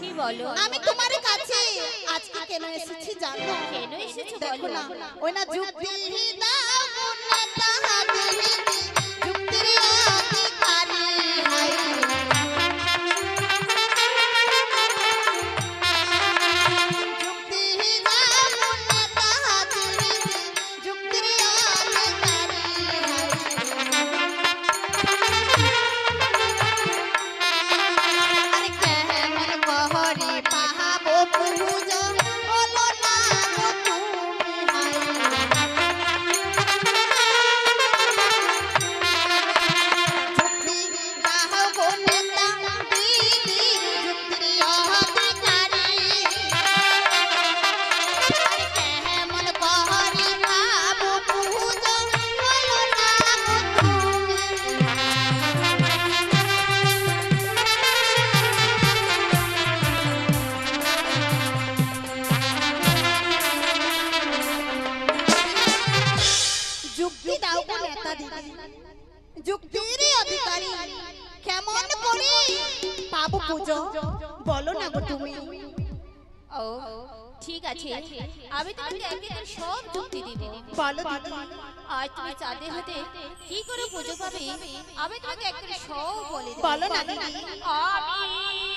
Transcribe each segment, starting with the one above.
কি বলো? আমি তোমার কাছে আজকে কেন এসেছি জানো? কেন এসেছ দেখো বলো? না ওই না যুক্তি না পুজো বলো না গো তুমি। ও ঠিক আছে। আমি তোমাকে একে একে সব যুক্তি দিব। বলো দিদি। আর তুমি চাঁদে হাতে কি করে পুজো পাবে আমি তোমাকে একে সব বলে দেব। বলো না দিদি। আমি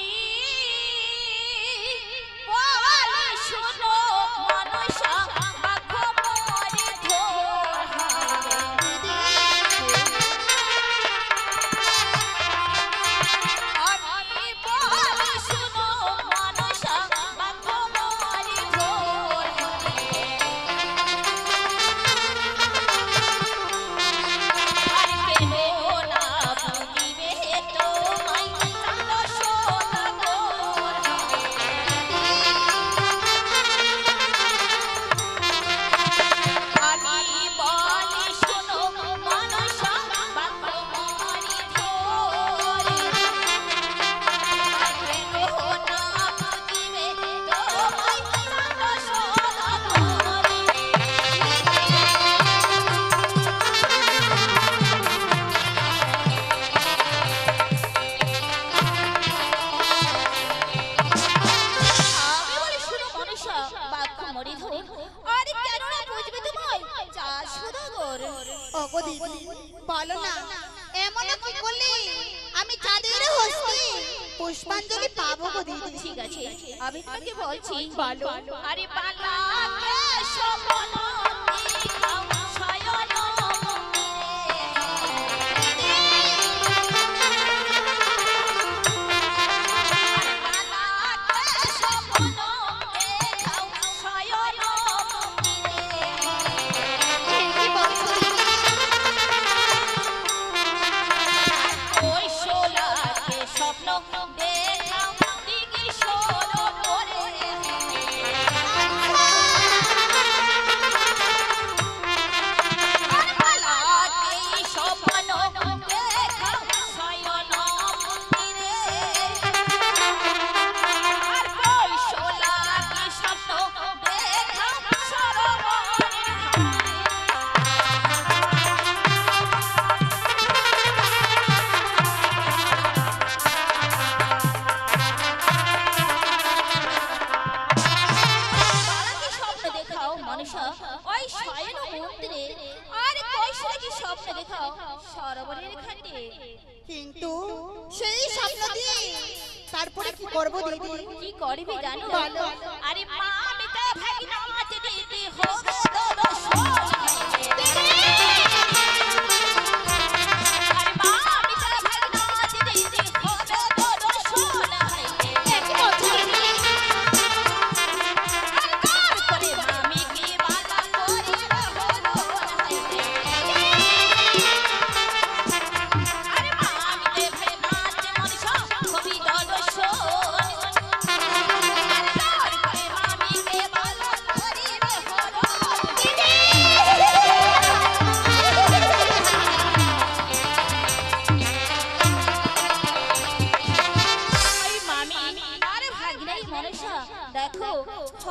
স্বপ্ন দেখাও। সরোবরের ঘাটে। কিন্তু সেই স্বপ্ন দিয়ে তারপরে কি করব দিদি? কি করবি জানো। আরে মা পিতা ভাগিনা মাঝে দিদি হবে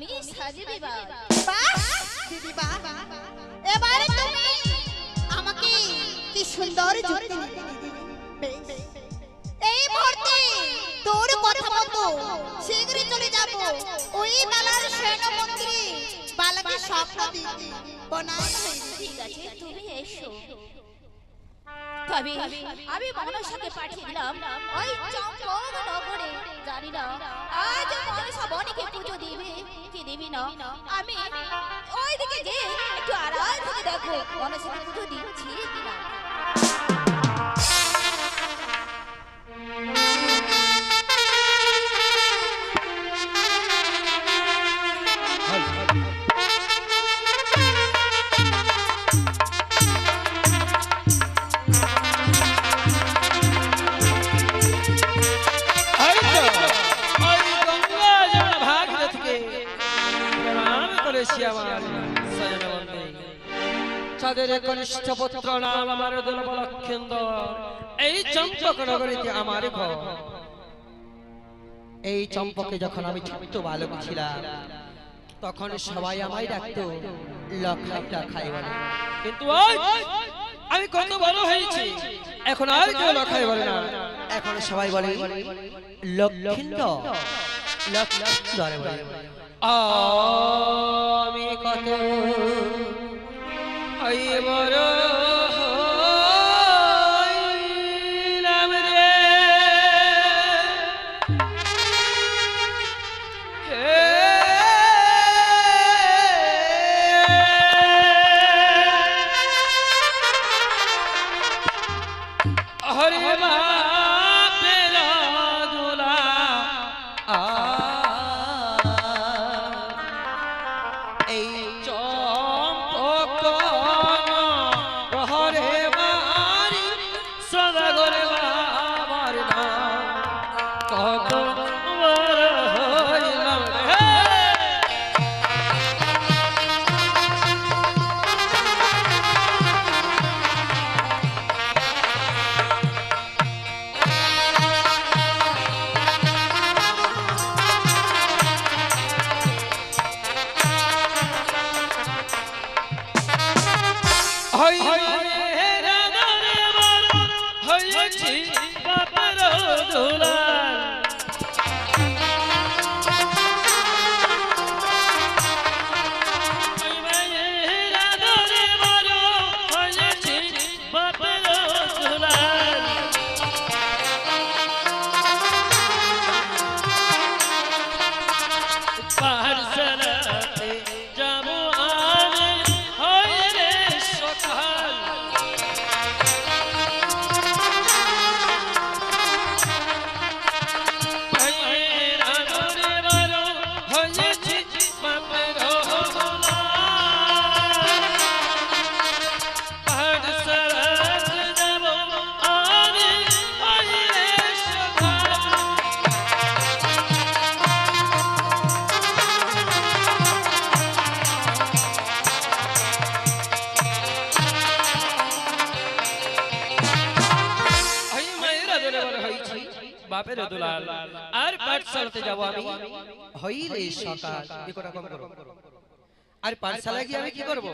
তুমি সাজিবি দিদি বাহ! এবারে তুমি আমাকে কি সুন্দর যুক্তি দিদি। এই মুহূর্তে তোর কথা মতো শীঘ্রই চলে যাব ওই বালার সৈন্য মন্দিরে বালাকে স্বপ্ন দিতে। বনাই ঠিক আছে তুমি এসো। তবে আমি মনসাকে পাঠিয়ে দিলাম ওই চম্পক নগরে জানি না আজ মনসা বনিকে পুজো দিবে। কি দিবি না? আমি ওইদিকে যে একটু আড়াল থেকে দেখো মনসাকে পুজো দিচ্ছি। কিনা চাঁদের কনিষ্ঠ পুত্র নাম আমার দুর্বল এই চম্পক নগরীতে আমার ঘর। এই চম্পকে যখন আমি ছোট্ট বালক ছিলাম, তখন সবাই আমায় ডাকতো লক্ষাই লক্ষাই বলে। কিন্তু আমি কত বড় হয়েছি, এখন আর কেউ লক্ষাই বলে না। এখন সবাই বলে লক্ষিন্দর লক্ষিন্দর বলে। আমি কত এই বড় বাপের দুলাল। আর পাঠশালাতে যাব আমি হইলে সকাল। একটা কম করো। আর পাঠশালা গিয়ে আমি কি করব?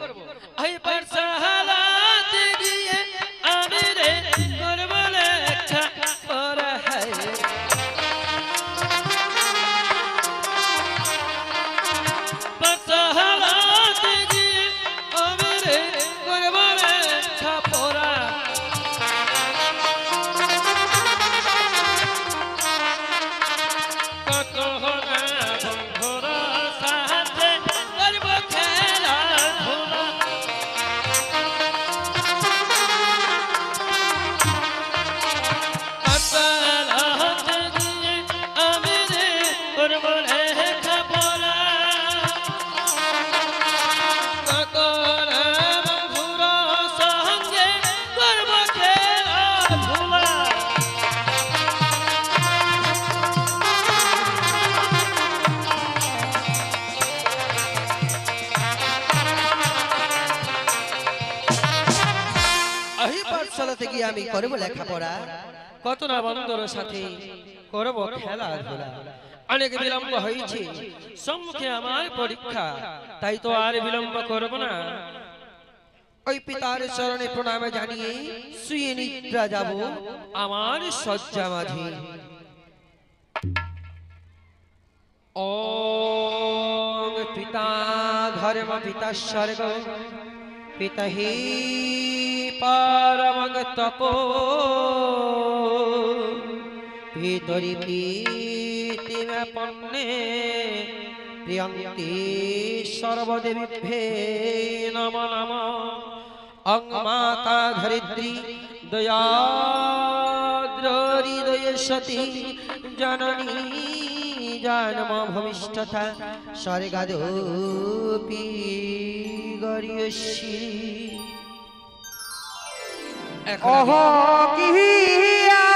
এই পাঠশালাতে গিয়ে আমি রে করব? আমি করব লেখাপড়া? কত না বন্ধুর সাথে করব খেলাধুলা? অনেক বিলম্ব হয়েছে, সম্মুখে আমার পরীক্ষা, তাই তো আর বিলম্ব করব না। ওই পিতার চরণে প্রণামে জানিয়ে শুয়ে নিদ্রা যাব আমার শয্যা মাঝে। ওং পিতা ধর্ম পিতা স্বর্গ, পিতা হি পারমগ তপো পিতরি প্রীতিমপন্নে প্রিয়ন্তি সর্বদেবীভ্যে নম নম। অং মাতা ধরিত্রী দয়াদ্রহৃদয় জননী জন্ম ভবিষ্যথা স্বর্গাদপি গরিয়সী। অহ আমি-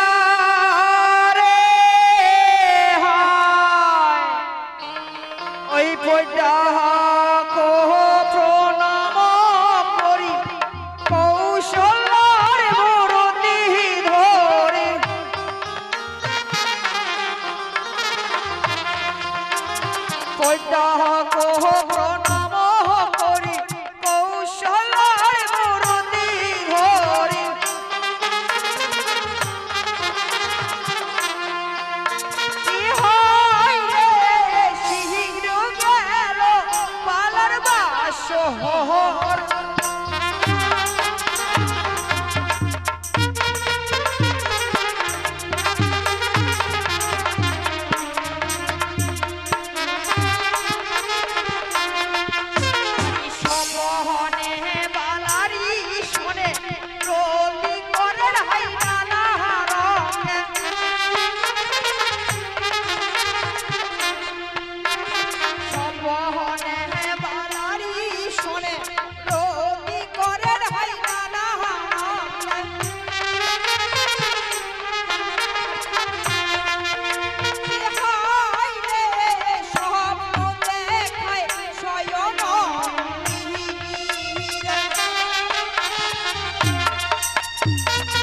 Thank you.